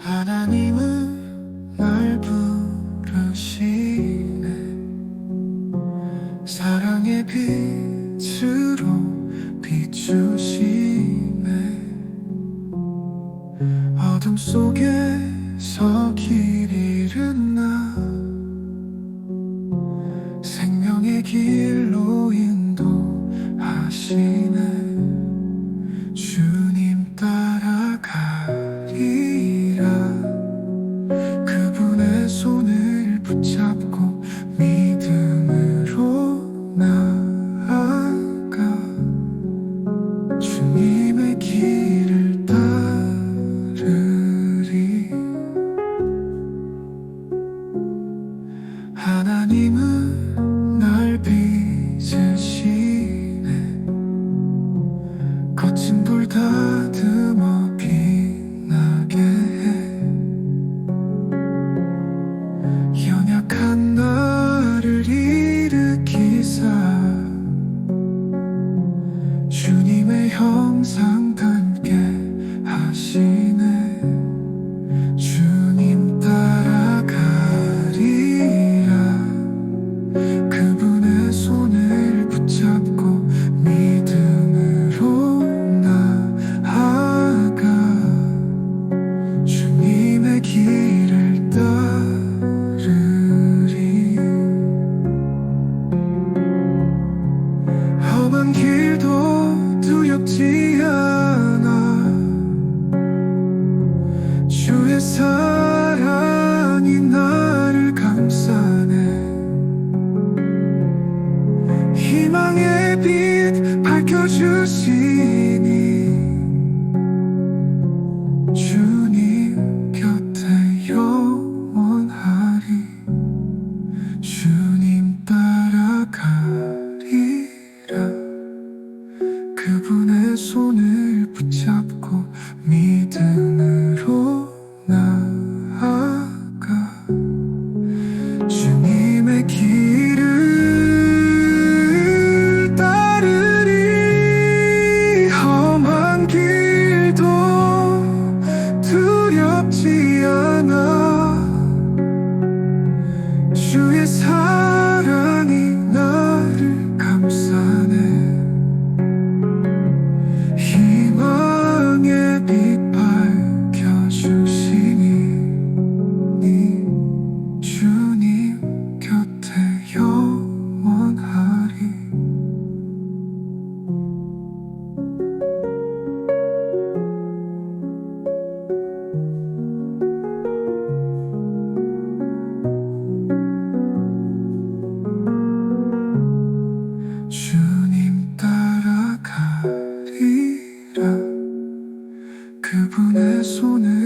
하나님은 날 부르시네. 사랑의 빛으로 비추시네. 어둠 속에서 길 잃은 나 생명의 길로 인도하시네. 하나님은 날 빚으시네. 거친 돌 다듬어 빛나게 해. 연약한 나를 일으키사. 주님의 형상 닮게 하시 험한 길도 두렵지 않아. 주의 사랑이 나를 감싸네. 희망의 빛 밝혀주시 손을